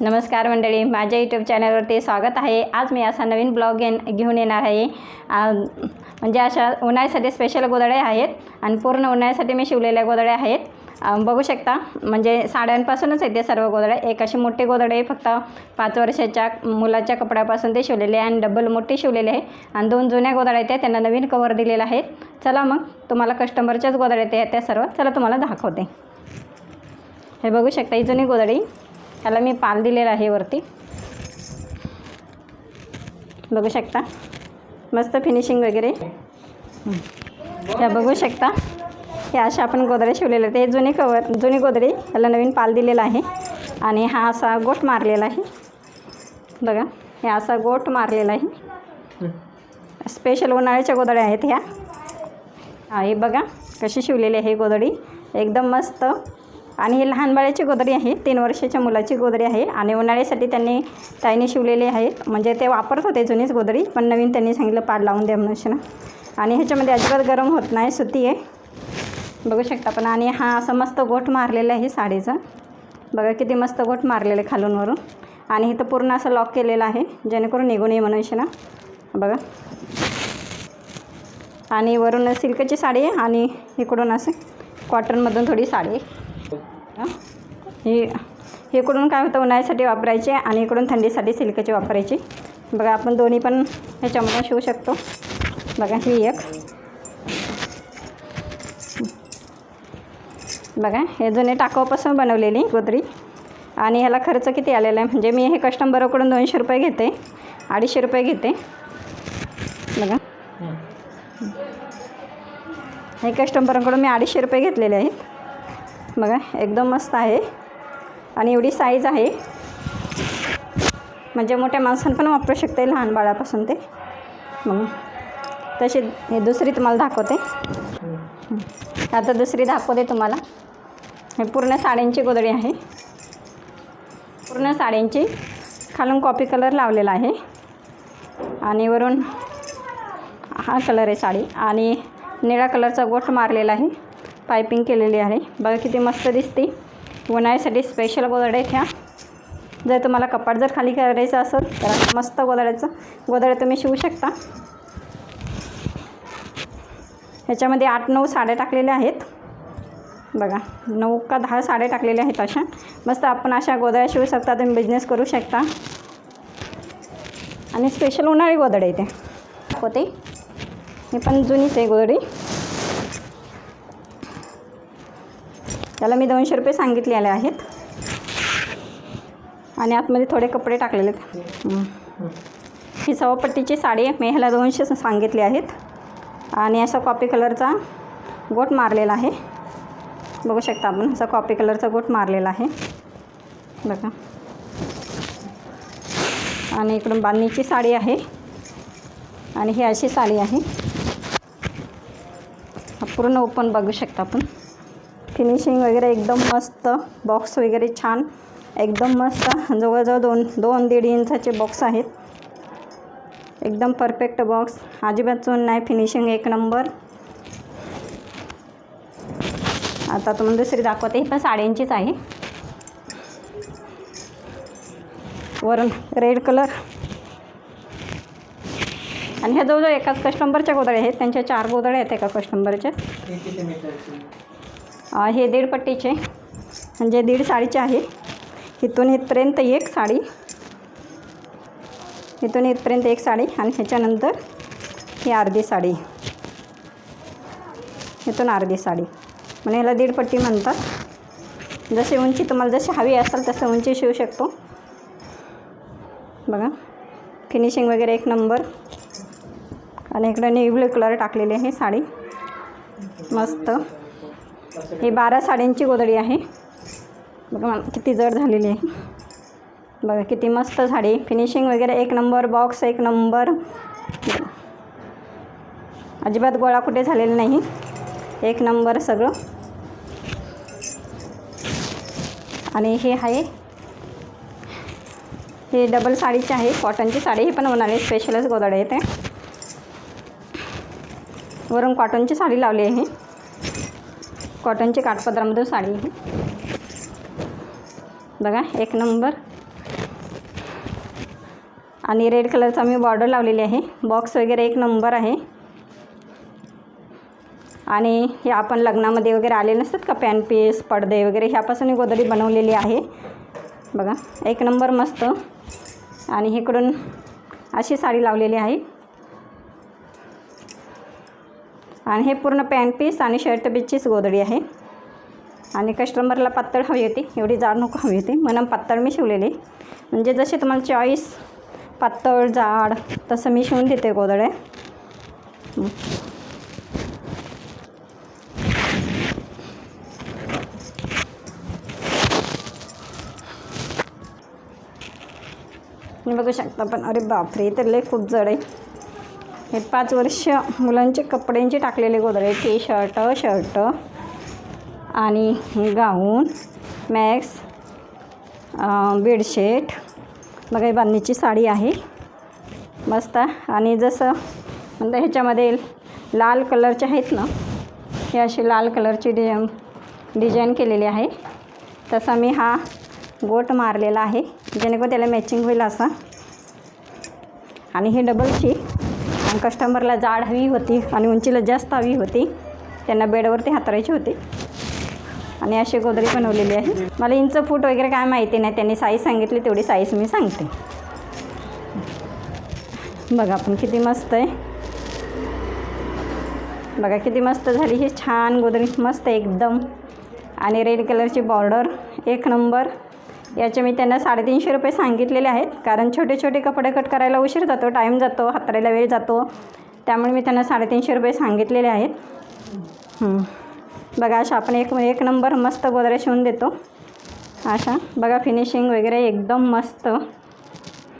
नमस्कार मंडळी माझ्या यूट्यूब चॅनलवरती स्वागत आहे. आज मी असा नवीन ब्लॉग घेन घेऊन येणार आहे. म्हणजे अशा उन्हाळ्यासाठी स्पेशल गोदड्या आहेत आणि पूर्ण उन्हाळ्यासाठी मी शिवलेल्या गोदड्या आहेत. बघू शकता म्हणजे साड्यांपासूनच आहेत ते सर्व गोदड्या एक अशी मोठी गोदडे फक्त पाच वर्षाच्या मुलाच्या कपड्यापासून ते शिवलेले आहे आणि डबल मोठी शिवलेले आहे. आणि दोन जुन्या गोदड्या आहेत त्यांना नवीन कवर दिलेला आहे. चला मग तुम्हाला कस्टमरच्याच गोदड्या आहेत त्या सर्व चला तुम्हाला दाखवते. हे बघू शकता ही जुनी गोदडी ह्याला मी पाल दिलेला आहे वरती. बघू शकता? मस्त फिनिशिंग वगैरे. ह्या बघू शकता? हे अशा आपण गोदरे शिवलेले आहेत. जुने जुनी कवर जुने गोदरे. याला नवीन पाल दिलेला आहे. आणि हा असा गोट मारलेला आहे. बघा हे असा गोट मारलेला आहे. स्पेशल उन्हाळ्याच्या गोदड्या आहेत ह्या. हे बघा कशी शिवलेली आहे गोदडी. एकदम मस्त. आणि ही लहान बाळाची गोदरी आहे तीन वर्षाच्या मुलाची गोदरी आहे आणि उन्हाळ्यासाठी त्यांनी ताईने शिवलेली आहेत. म्हणजे ते वापरत होते जुनीच गोदरी पण नवीन त्यांनी सांगितलं पाड लावून द्या म्हणून आणि ह्याच्यामध्ये अजिबात गरम होत नाही सुती आहे. बघू शकता पण. आणि हा असं मस्त गोठ मारलेला आहे साडीचा. बघा किती मस्त गोठ मारलेलं आहे खालून वरून आणि इथं पूर्ण असं लॉक केलेलं आहे जेणेकरून निघून ये म्हणून बघा. आणि वरून सिल्कची साडी आहे आणि इकडून असं कॉटनमधून थोडी साडी आहे. हं. इकडून काय होतं? उन्हाळ्यासाठी वापरायचे आणि इकडून थंडीसाठी सिल्कची वापरायची. बघा आपण दोन्ही पण ह्याच्यामधून शिवू शकतो. बघा ही एक. बघा हे जुने टाकाऊपासून बनवलेली गोदरी. आणि ह्याला खर्च किती आलेला आहे? म्हणजे मी हे कस्टमरकडून दोनशे रुपये घेते. अडीचशे रुपये घेते. बघा. हे कस्टमरकडून मी अडीचशे रुपये घेतलेले आहेत. बघा एकदम मस्त आहे. आणि एवढी साईज आहे. म्हणजे मोठ्या माणसांना पण वापरू शकते लहान बाळापासून ते. मग तशी हे दुसरी तुम्हाला दाखवते. आता दुसरी दाखवते तुम्हाला. हे पूर्ण साड्यांची गोदडी आहे. पूर्ण साड्यांची खालून कॉपी कलर लावलेला आहे. आणि वरून हा कलर आहे साडी. आणि निळ्या कलरचा गोठ मारलेला आहे. पायपिंग केलेली आहे. बघा किती मस्त दिसते. उन्हाळ्यासाठी स्पेशल गोदड्या आहेत ह्या. जर तुम्हाला कपाट जर खाली करायचं असेल तर मस्त गोदड्याचं गोदड्या तुम्ही शिवू शकता. ह्याच्यामध्ये आठ नऊ साड्या टाकलेल्या आहेत. बघा नऊ का दहा साड्या टाकलेल्या आहेत अशा. मस्त आपण अशा गोदड्या शिवू शकता तुम्ही बिझनेस करू शकता. आणि स्पेशल उन्हाळी गोदडे इथे होते ही पण जुनीच आहे गोदडी त्याला मी दोनशे रुपये सांगितलेले आहेत. आणि आतमध्ये थोडे कपडे टाकलेले आहेत. ही सवापट्टीची साडी मी ह्याला दोनशे सांगितले आहेत. आणि असा कॉपी कलरचा गोट मारलेला आहे. बघू शकता आपण असा कॉपी कलरचा गोट मारलेला आहे. बघा. आणि इकडून बांधणीची साडी आहे. आणि ही अशी साडी आहे. पूर्ण ओपन बघू शकता आपण. फिनिशिंग वगैरे एकदम मस्त. बॉक्स वगैरे छान. एकदम मस्त. जवळजवळ दोन दोन दीड इंचाचे बॉक्स आहेत. एकदम परफेक्ट बॉक्स अजिबात चून नाही. फिनिशिंग एक नंबर आता तुम्हाला दुसरी दाखवते. ही पण साड्यांचीच आहे. वरून रेड कलर आणि ह्या जवळजवळ एकाच कस्टमरच्या गोदळ्या आहेत. त्यांच्या चार गोदळ्या आहेत एका कस्टमरच्या हे दीड पट्टीचे म्हणजे दीड साडीचे आहे. इथून इथपर्यंत एक साडी. इथून इथपर्यंत एक साडी आणि ह्याच्यानंतर ही अर्धी साडी. इथून अर्धी साडी. म्हणजे ह्याला दीड पट्टी म्हणतात. जशी उंची तुम्हाला जशी हवी असेल तसं उंची शिवू शकतो. बघा. फिनिशिंग वगैरे एक नंबर आणि इकडं नेव्ही ब्लू कलर टाकलेली आहे साडी. मस्त. ही बारा साड्यांची गोदडी आहे. बघा किती जड झालेली आहे. बघा किती मस्त साडी. फिनिशिंग वगैरे एक नंबर बॉक्स एक नंबर अजिबात गोळा कुठे झालेला नाही. एक नंबर सगळं. आणि हे आहे. हे डबल साडीची आहे. कॉटनची साडी ही पण आहे स्पेशलच गोदाड आहे ते. वरून कॉटनची साडी लावली आहे. कॉटनची काठपदरामधून साडी आहे. बघा एक नंबर. आणि रेड कलरचा मी बॉर्डर लावलेली आहे. बॉक्स वगैरे एक नंबर आहे. आणि हे आपण लग्नामध्ये वगैरे आले नसतात का? पॅन पीस पडदे वगैरे ह्यापासून ही गोदडी बनवलेली आहे. बघा एक नंबर मस्त. आणि इकडून अशी साडी लावलेली आहे. आणि हे पूर्ण पॅन्ट पीस आणि शर्ट पीसचीच गोदडी आहे. आणि कस्टमरला पातळ हवी होती एवढी जाड नको हवी होती. म्हणून पातळ मी शिवलेली. म्हणजे जसे तुम्हाला चॉईस पातळ जाड तसं मी शिवून देते गोदड्या बघू शकता पण अरे बापरे तर लय खूप जड आहे. हे पाच वर्ष मुलांचे कपड्यांचे टाकलेले गोदरे टी शर्ट शर्ट आणि गाऊन मॅक्स बेडशीट बघा ही बांधणीची साडी आहे. मस्त. आणि जसं म्हणजे ह्याच्यामध्ये लाल कलरचे आहेत ना हे अशी लाल कलरची डि डिझाईन केलेली आहे. तसा मी हा गोट मारलेला आहे जेणेकरून त्याला मॅचिंग होईल असा. आणि हे डबलची कस्टमरला जाड हवी होती आणि उंचीला जास्त हवी होती. त्यांना बेडवरती हातरायची होती. आणि अशी गोदरी बनवलेली आहे. मला इंच फूट वगैरे काय माहिती नाही. त्यांनी साईज सांगितली तेवढी साईज मी सांगते. बघा आपण किती मस्त आहे. बघा किती मस्त झाली. ही छान गोदरी. मस्त एकदम. आणि रेड कलरची बॉर्डर एक नंबर याचे मी त्यांना साडेतीनशे रुपये सांगितलेले आहेत. कारण छोटे छोटे कपडे कट करायला उशीर जातो टाईम जातो हातरायला वेळ जातो. त्यामुळे मी त्यांना साडेतीनशे रुपये सांगितलेले आहेत. बघा अशा आपण एक एक नंबर मस्त गोदऱ्या शिवून देतो. अशा. बघा फिनिशिंग वगैरे एकदम मस्त.